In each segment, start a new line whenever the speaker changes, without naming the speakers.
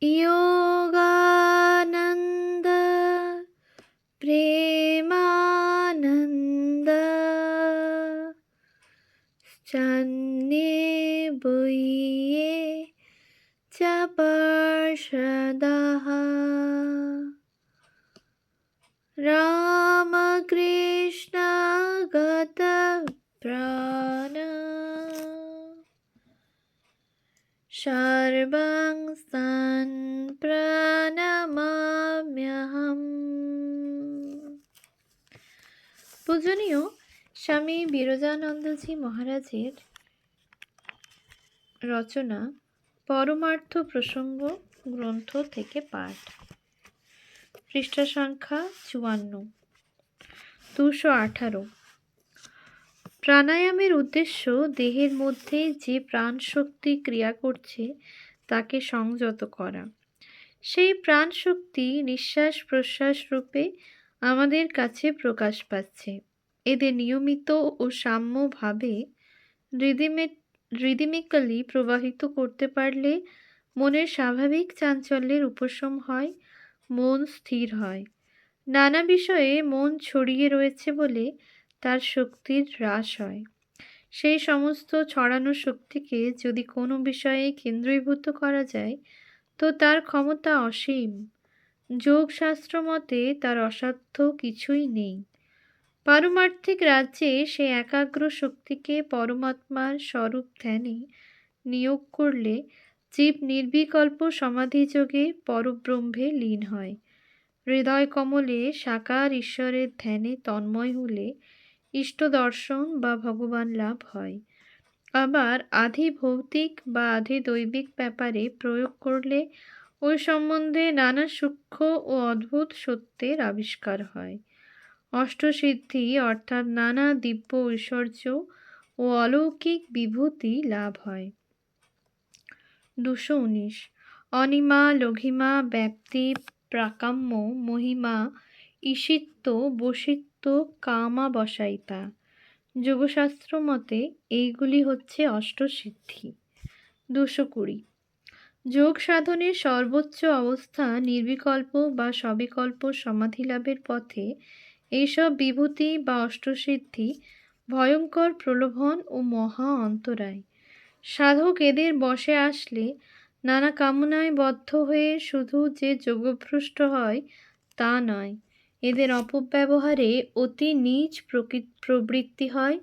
Yo uh, সর্বং স্থান প্রণমাম্যহম পূজনীয় স্বামী বিরজানন্দজি মহারাজের রচনা পরমার্থ প্রসঙ্গ গ্রন্থ থেকে পাঠ পৃষ্ঠা সংখ্যা চুয়ান্ন দুশো আঠারো প্রাণায়ামের উদ্দেশ্য দেহের মধ্যে যে প্রাণ শক্তি ক্রিয়া করছে, তাকে সংযত করা। সেই প্রাণ শক্তি নিঃশ্বাস প্রশ্বাস রূপে আমাদের কাছে প্রকাশ পাচ্ছে। এদের নিয়মিত ও সাম্যভাবে রিদিমে রিদিমিক্যালি প্রবাহিত করতে পারলে মনের স্বাভাবিক চাঞ্চল্যের উপশম হয়, মন স্থির হয়। নানা বিষয়ে মন ছড়িয়ে রয়েছে বলে তার শক্তির হ্রাস হয়। সেই সমস্ত ছড়ানো শক্তিকে যদি কোনো বিষয়ে কেন্দ্রীভূত করা যায়, তো তার ক্ষমতা অসীম। যোগশাস্ত্র মতে তার অসাধ্য কিছুই নেই। পারমার্থিক রাজ্যে সে একাগ্র শক্তিকে পরমাত্মার স্বরূপ ধ্যানে নিয়োগ করলে জীব নির্বিকল্প সমাধিযোগে পরব্রহ্মে লীন হয়। হৃদয় কমলে সাকার ঈশ্বরের ধ্যানে তন্ময় হলে ইষ্ট দর্শন বা ভগবান লাভ হয়। আবার আধি ভৌতিক বা আধি দৈবিক ব্যাপারে প্রয়োগ করলে ওই সম্বন্ধে নানা সূক্ষ্ম ও অদ্ভুত সত্যের আবিষ্কার হয়। অষ্টসিদ্ধি অর্থাৎ নানা দিব্য ঐশ্বর্য ও অলৌকিক বিভূতি লাভ হয়। দুশো উনিশ। অনিমা, লঘিমা, ব্যাপ্তি প্রাকাম্য মহিমা ঈশিত্ব বসিত্ব কামা বসাইতা। যোগশাস্ত্র মতে এইগুলি হচ্ছে অষ্টসিদ্ধি। দুশো কুড়ি। যোগ সাধনের সর্বোচ্চ অবস্থা নির্বিকল্প বা সবিকল্প সমাধি লাভের পথে এইসব বিভূতি বা অষ্টসিদ্ধি ভয়ঙ্কর প্রলোভন ও মহা অন্তরায়। সাধক এদের বসে আসলে নানা কামনায় বদ্ধ হয়ে শুধু যে যোগভ্রষ্ট হয় তা নয় এদের অপব্যবহারে অতি নীচ প্রবৃত্তি হয়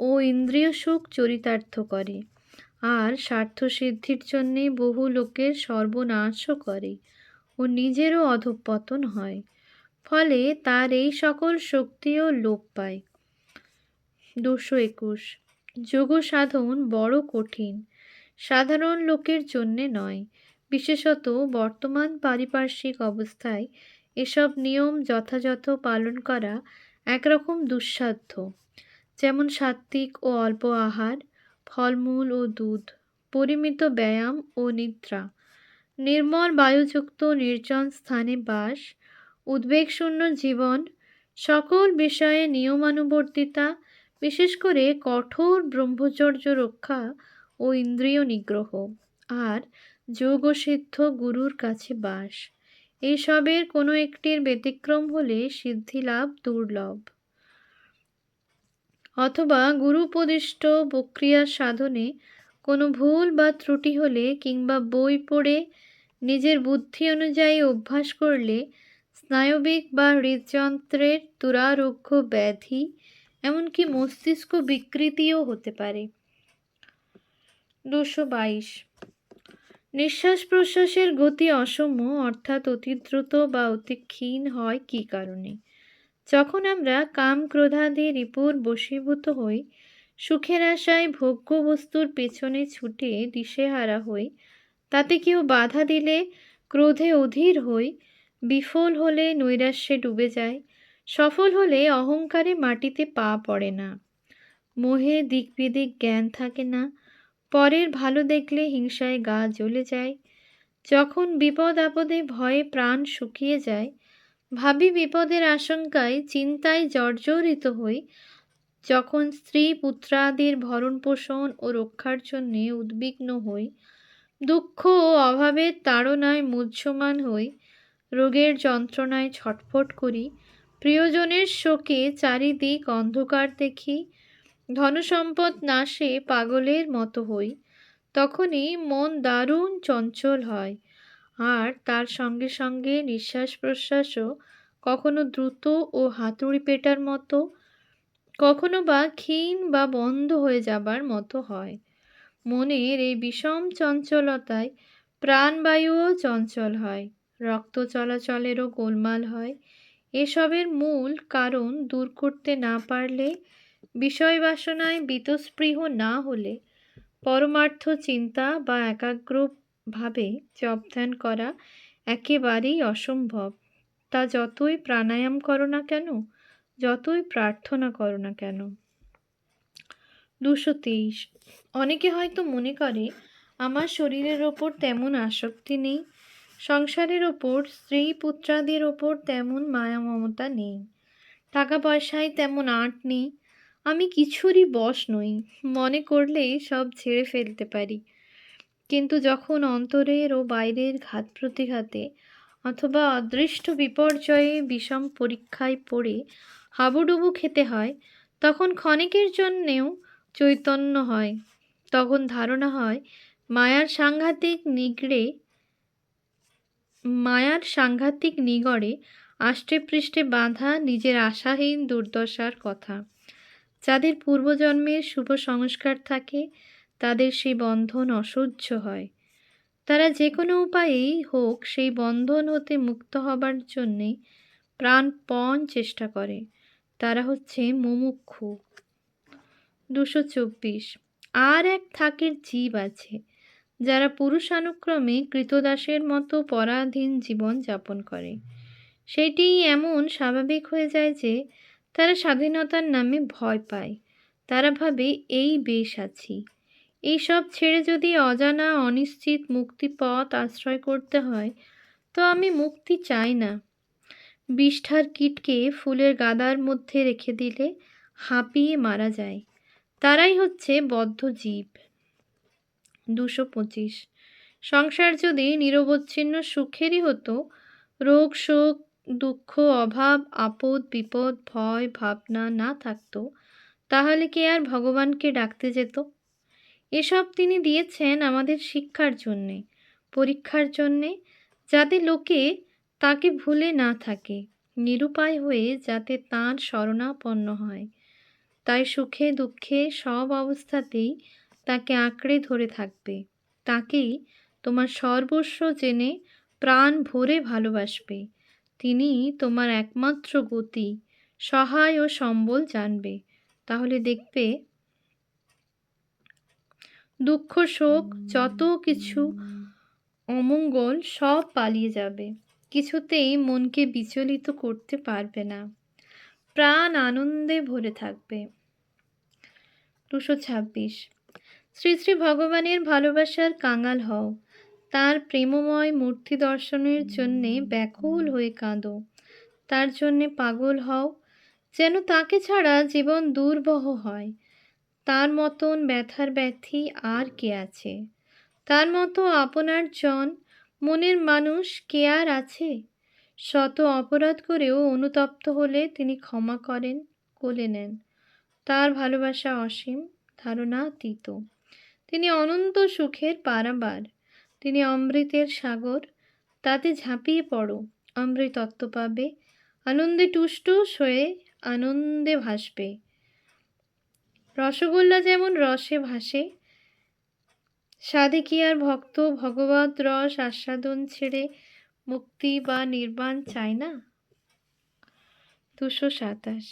ও ইন্দ্রিয় সুখ চরিতার্থ করে। আর স্বার্থসিদ্ধির জন্যে বহু লোকের সর্বনাশও করে ও নিজেরও অধঃপতন হয়। ফলে তার এই সকল শক্তিও লোপ পায়। দুশো একুশ। যোগ সাধন বড় কঠিন। সাধারণ লোকের জন্যে নয়। বিশেষত বর্তমান পারিপার্শ্বিক অবস্থায় এসব নিয়ম যথাযথ পালন করা একরকম দুঃসাধ্য। যেমন সাত্ত্বিক ও অল্প আহার, ফলমূল ও দুধ, পরিমিত ব্যায়াম ও নিদ্রা, নির্মল বায়ুযুক্ত নির্জন স্থানে বাস, উদ্বেগশূন্য জীবন, সকল বিষয়ে নিয়মানুবর্তিতা, বিশেষ করে কঠোর ব্রহ্মচর্য রক্ষা ও ইন্দ্রিয় নিগ্রহ, আর যোগসিদ্ধ গুরুর কাছে বাস। এইসবের কোনো একটির ব্যতিক্রম হলে সিদ্ধিলাভ দুর্লভ। অথবা গুরুপদিষ্ট প্রক্রিয়ার সাধনে কোনো ভুল বা ত্রুটি হলে কিংবা বই পড়ে নিজের বুদ্ধি অনুযায়ী অভ্যাস করলে স্নায়বিক বা হৃদযন্ত্রের দুরারোগ্য ব্যাধি, এমনকি মস্তিষ্ক বিকৃতিও হতে পারে। দুশো বাইশ নিঃশ্বাস প্রশ্বাসের গতি অসম, অর্থাৎ অতি দ্রুত বা অতি ক্ষীণ হয় কী কারণে? যখন আমরা কাম ক্রোধাদি রিপুর বশীভূত হই, সুখের আশায় ভোগ্য বস্তুর পেছনে ছুটে দিশেহারা হই, তাতে কেউ বাধা দিলে ক্রোধে অধীর হই, বিফল হলে নৈরাশ্যে ডুবে যায় সফল হলে অহংকারে মাটিতে পা পড়ে না। মোহে দিক বিদিক জ্ঞান থাকে না পরের ভালো দেখলে হিংসায় গা জ্বলে যায়। যখন বিপদ আপদে ভয়ে প্রাণ শুকিয়ে যায়, ভাবি বিপদের আশঙ্কায় চিন্তায় জর্জরিত হই। যখন স্ত্রী পুত্রাদির ভরণ পোষণ ও রক্ষার জন্যে উদ্বিগ্ন হই, দুঃখ ও অভাবের তাড়নায় মুহ্যমান হই। রোগের যন্ত্রণায় ছটফট করি। প্রিয়জনের শোকে চারিদিক অন্ধকার দেখি। ধনসম্পদ নাশে পাগলের মতো হই, তখনই মন দারুণ চঞ্চল হয়। আর তার সঙ্গে সঙ্গে নিঃশ্বাস প্রশ্বাসও কখনো দ্রুত ও হাতুড়ি পেটার মতো, কখনো বা ক্ষীণ বা বন্ধ হয়ে যাবার মতো হয়। মনের এই বিষম চঞ্চলতায় প্রাণবায়ুও চঞ্চল হয়, রক্ত চলাচলেরও গোলমাল হয়। এসবের মূল কারণ দূর করতে না পারলে বিষয় বাসনায় বীতস্পৃহ না হলে পরমার্থ চিন্তা বা একাগ্রভাবে জপ ধ্যান করা একেবারেই অসম্ভব। তা যতই প্রাণায়াম করো না কেন, যতই প্রার্থনা করো না কেন। দুশো তেইশ। অনেকে হয়তো মনে করে, আমার শরীরের ওপর তেমন আসক্তি নেই, সংসারের ওপর স্ত্রী পুত্রাদের ওপর তেমন মায়া মমতা নেই টাকা পয়সায় তেমন আঁট নেই আমি কিছুরই বশ নই, মনে করলেই সব ছেড়ে ফেলতে পারি। কিন্তু যখন অন্তরের ও বাইরের ঘাত প্রতিঘাতে অথবা অদৃষ্ট বিপর্যয়ে বিষম পরীক্ষায় পড়ে হাবুডুবু খেতে হয়, তখন ক্ষণিকের জন্যেও চৈতন্য হয়। তখন ধারণা হয়, মায়ার সাংঘাতিক নিগড়ে, মায়ার সাংঘাতিক নিগড়ে আষ্টে পৃষ্ঠে বাঁধা নিজের আশাহীন দুর্দশার কথা। যাদের পূর্বজন্মের শুভ সংস্কার থাকে, তাদের সেই বন্ধন অসহ্য হয়। তারা যে কোনো উপায়েই হোক সেই বন্ধন হতে মুক্ত হবার জন্যে প্রাণপণ চেষ্টা করে। তারা হচ্ছে মুমুক্ষু। দুশো চব্বিশ। আর এক থাকের জীব আছে, যারা পুরুষানুক্রমে কৃতদাসের মতো পরাধীন জীবন যাপন করে। সেটি এমন স্বাভাবিক হয়ে যায় যে তারা স্বাধীনতার নামে ভয় পায়। তারা ভাবে, এই বেশ আছি। এইসব ছেড়ে যদি অজানা, অনিশ্চিত মুক্তিপথ আশ্রয় করতে হয়, তো আমি মুক্তি চাই না বিষ্ঠার কীটকে ফুলের গাদার মধ্যে রেখে দিলে হাঁপিয়ে মারা যায়। তারাই হচ্ছে বদ্ধ জীব। দুশো পঁচিশ। সংসার যদি নিরবচ্ছিন্ন সুখেরই হতো, রোগ শোক দুঃখ, অভাব, আপদ, বিপদ, ভয়, ভাবনা না থাকতো, তাহলে কি আর ভগবানকে ডাকতে যেত? এসব তিনি দিয়েছেন আমাদের শিক্ষার জন্যে, পরীক্ষার জন্যে, যাতে লোকে তাকে ভুলে না থাকে, নিরুপায় হয়ে যাতে তাঁর শরণাপন্ন হয়। তাই সুখে দুঃখে সব অবস্থাতেই তাকে আঁকড়ে ধরে থাকবে, তাকেই তোমার সর্বস্ব জেনে প্রাণ ভরে ভালোবাসবে। তিনি তোমার একমাত্র গতি, সহায় ও সম্বল জানবে। তাহলে দেখবে, দুঃখ, শোক, যত কিছু অমঙ্গল সব পালিয়ে যাবে। কিছুতেই মনকে বিচলিত করতে পারবে না। প্রাণ আনন্দে ভরে থাকবে। দুশো ছাব্বিশ। শ্রী শ্রী ভগবানের ভালোবাসার কাঙাল হও। তার প্রেমময় মূর্তি দর্শনের জন্যে ব্যাকুল হয়ে কাঁদো। তার জন্যে পাগল হও, যেন তাকে ছাড়া জীবন দুর্বহ হয়। তার মতন ব্যথার ব্যথি আর কে আছে? তার মতো আপনার জন, মনের মানুষ কে আর আছে? শত অপরাধ করেও অনুতপ্ত হলে তিনি ক্ষমা করেন, কোলে নেন। তার ভালোবাসা অসীম, ধারণা ধারণাতীত তিনি অনন্ত সুখের পারাবার। তিনি অমৃতের সাগর, তাতে ঝাঁপিয়ে পড়ো অমৃতত্ব পাবে, আনন্দে টুসটুস হয়ে আনন্দে ভাসবে। রসগোল্লা যেমন রসে ভাসে, সাধে কি আর ভক্ত ভগবত রস আস্বাদন ছেড়ে মুক্তি বা নির্বাণ চায় না? দুশো সাতাশ।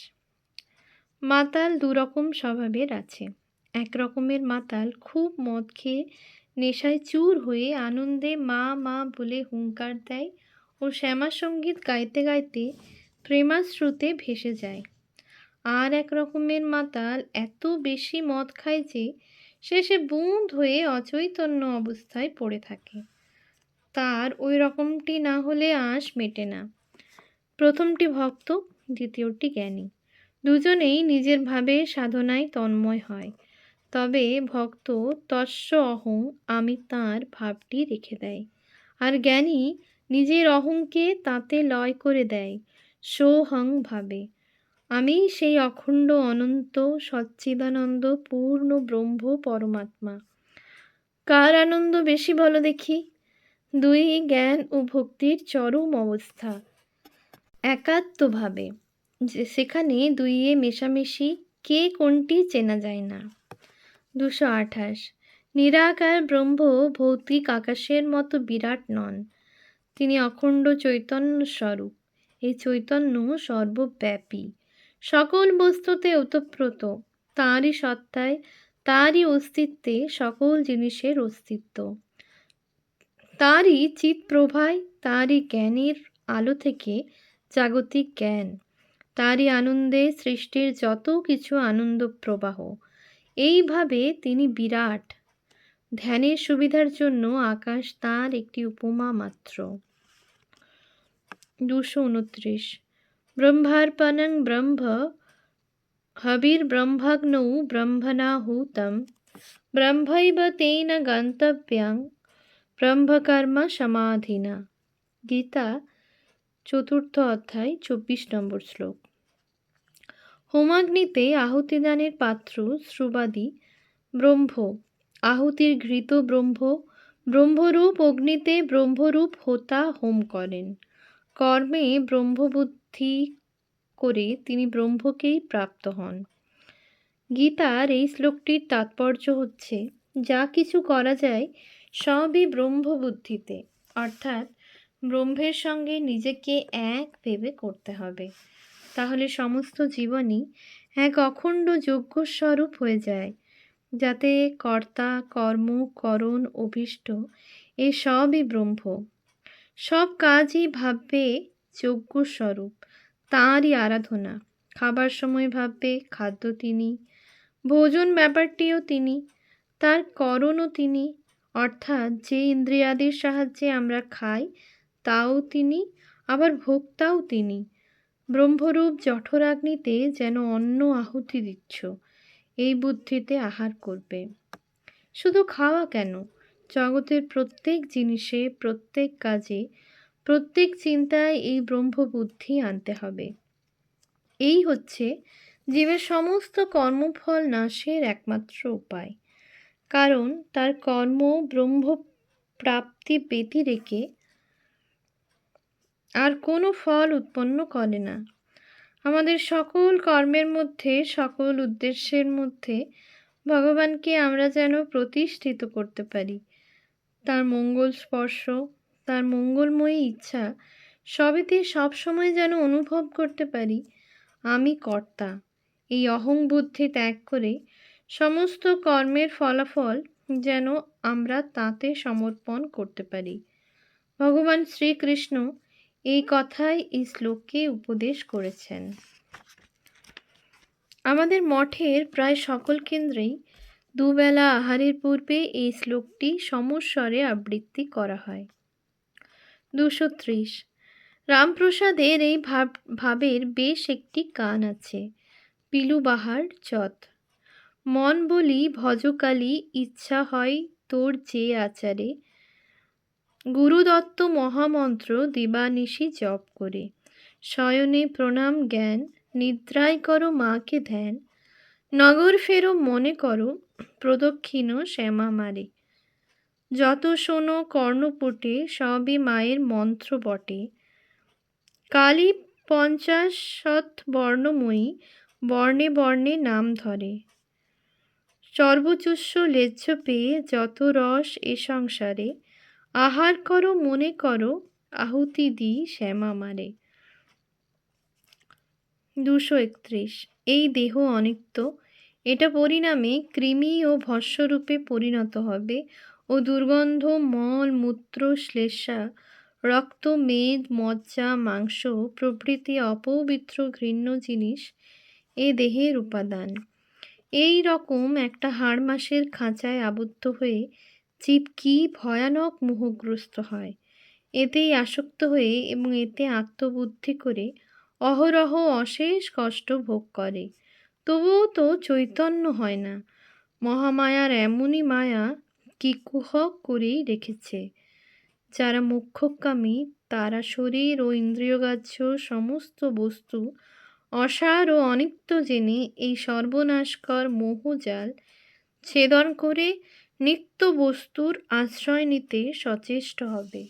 মাতাল দুরকম স্বভাবের আছে। এক রকমের মাতাল খুব মদ খেয়ে নেশায় চুর হয়ে আনন্দে মা মা বলে হুঙ্কার দেয় ও শ্যামা সংগীত গাইতে গাইতে প্রেমাশ্রুতে ভেসে যায়। আর এক রকমের মাতাল এত বেশি মদ খায় যে শেষে বুঁদ হয়ে অচৈতন্য অবস্থায় পড়ে থাকে। তার ওই রকমটি না হলে আঁশ মেটে না। প্রথমটি ভক্ত, দ্বিতীয়টি জ্ঞানী। দুজনেই নিজের ভাবে সাধনায় তন্ময় হয়। তবে ভক্ত তস্য অহং আমি তাঁর ভাবটি রেখে দেয়। আর জ্ঞানী নিজের অহংকে তাতে লয় করে দেয়, সোহং ভাবে। আমি সেই অখণ্ড অনন্ত সচ্চিদানন্দ পূর্ণ ব্রহ্ম পরমাত্মা। কার আনন্দ বেশি বলো দেখি? দুই জ্ঞান ও ভক্তির চরম অবস্থা। একাত্মভাবে যে সেখানে দুইয়ে মেশামেশি কে কোনটি চেনা যায় না। দুশো আঠাশ। নিরাকার ব্রহ্ম ভৌতিক আকাশের মতো বিরাট নন। তিনি অখণ্ড চৈতন্য স্বরূপ। এই চৈতন্য সর্বব্যাপী। সকল বস্তুতে ওতপ্রোত। তাঁরই সত্তায়, তারই অস্তিত্বে সকল জিনিসের অস্তিত্ব। তারই চিৎ প্রভায়, তারই জ্ঞানের আলো থেকে জাগতিক জ্ঞান। তারই আনন্দে সৃষ্টির যত কিছু আনন্দ প্রবাহ। এইভাবে তিনি বিরাট। ধ্যানের সুবিধার জন্য আকাশ তার একটি উপমা মাত্র। দুশো উনত্রিশ। ব্রহ্মার্পণং ব্রহ্ম হবির হবির্ব্রহ্মগ্নৌ ব্রহ্মণাহুতম। ব্রহ্মৈব তেন গন্তব্যাং ব্রহ্মকর্ম সমাধিনা। গীতা, চতুর্থ অধ্যায়, চব্বিশ নম্বর শ্লোক। হোমাগ্নিতে আহুতিদানের পাত্র শ্রুবাদী, ব্রহ্ম। আহুতির ঘৃত ব্রহ্ম, ব্রহ্মরূপ অগ্নিতে ব্রহ্মরূপ হোতা হোম করেন। কর্মে ব্রহ্মবুদ্ধি করে তিনি ব্রহ্মকেই প্রাপ্ত হন। গীতার এই শ্লোকটির তাৎপর্য হচ্ছে, যা কিছু করা যায় সবই ব্রহ্মবুদ্ধিতে, অর্থাৎ ব্রহ্মের সঙ্গে নিজেকে এক ভেবে করতে হবে। তাহলে সমস্ত জীবনই এক অখণ্ড যজ্ঞস্বরূপ হয়ে যায়, যাতে কর্তা, কর্ম, করণ, অভীষ্ট এ সবই ব্রহ্ম। সব কাজই ভাববে যজ্ঞস্বরূপ, তাঁরই আরাধনা। খাবার সময় ভাববে খাদ্য তিনি, ভোজন ব্যাপারটিও তিনি, তার করণও তিনি, অর্থাৎ যে ইন্দ্রিয়াদির সাহায্যে আমরা খাই, তাও তিনি, আবার ভোক্তাও তিনি। ব্রহ্মরূপ জঠরাগ্নিতে যেন অন্ন আহুতি দিচ্ছ, এই বুদ্ধিতে আহার করবে। শুধু খাওয়া কেন? জগতের প্রত্যেক জিনিসে, প্রত্যেক কাজে, প্রত্যেক চিন্তায় এই ব্রহ্মবুদ্ধি আনতে হবে। এই হচ্ছে জীবের সমস্ত কর্মফল নাশের একমাত্র উপায়। কারণ তার কর্ম ব্রহ্ম প্রাপ্তি ব্যতি রেখে আর কোনো ফল উৎপন্ন করে না। আমাদের সকল কর্মের মধ্যে, সকল উদ্দেশ্যের মধ্যে ভগবানকে আমরা যেন প্রতিষ্ঠিত করতে পারি। তার মঙ্গল স্পর্শ, তার মঙ্গলময়ী ইচ্ছা, সবেতে সবসময় যেন অনুভব করতে পারি। আমি কর্তা। এই অহং বুদ্ধি ত্যাগ করে সমস্ত কর্মের ফলাফল যেন আমরা তাতে সমর্পণ করতে পারি। ভগবান শ্রীকৃষ্ণ এই কথাই এই শ্লোকে উপদেশ করেছেন। আমাদের মঠের প্রায় সকল কেন্দ্রেই দুবেলা আহারের পূর্বে এই শ্লোকটি সমস্বরে আবৃত্তি করা হয়। দুশো ত্রিশ। রামপ্রসাদের এই ভাব, ভাবের বেশ একটি গান আছে, পিলুবাহার চত। মন বলি ভজকালী ইচ্ছা হয় তোর যে আচারে গুরুদত্ত মহামন্ত্র দিবানিশি জপ করে। শয়নে প্রণাম জ্ঞান, নিদ্রায় করো মাকে ধ্যান। নগর ফেরো মনে করো, প্রদক্ষিণ শ্যামা মারে। যত শোনো কর্ণপুটে, সবই মায়ের মন্ত্র বটে। কালী পঞ্চাশ শত বর্ণময়ী, বর্ণে বর্ণে নাম ধরে। সর্বচুস্য লেজ্জ পেয়ে যত রস এ সংসারে আহার করো, মনে করো, আহুতি দি শ্যামা মারে। দুশো একত্রিশ। এই দেহ অনিত্য। এটা পরিণামে কৃমি ও ভস্যরূপে পরিণত হবে ও দুর্গন্ধ, মল, মূত্র, শ্লেষা, রক্ত, মেদ, মজ্জা, মাংস, প্রভৃতি অপবিত্র ঘৃণ্য জিনিস এ দেহের উপাদান। এই রকম একটা হাড় মাসের খাঁচায় আবদ্ধ হয়ে জীব কি ভয়ানক মোহগ্রস্ত হয়? এতেই আসক্ত হয়ে এবং এতে আত্মবুদ্ধি করে অহরহ অশেষ কষ্ট ভোগ করে। তবুও তো চৈতন্য হয় না। মহামায়ার এমনই মায়া কি কুহক করেই রেখেছে। যারা মোক্ষকামী, তারা শরীর ও ইন্দ্রিয়গ্রাহ্য সমস্ত বস্তু অসার ও অনিত্য জেনে এই সর্বনাশকর মোহজাল ছেদন করে নিত্য বস্তুর আশ্রয় নিতে সচেষ্ট হবে।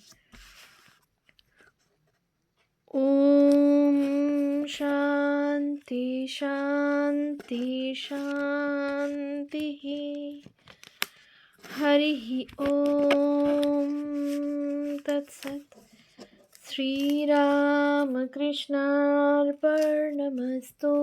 ওম শান্তি শান্তি শান্তি হরি ওম তৎসৎ। শ্রীরামকৃষ্ণার্পণমস্তু।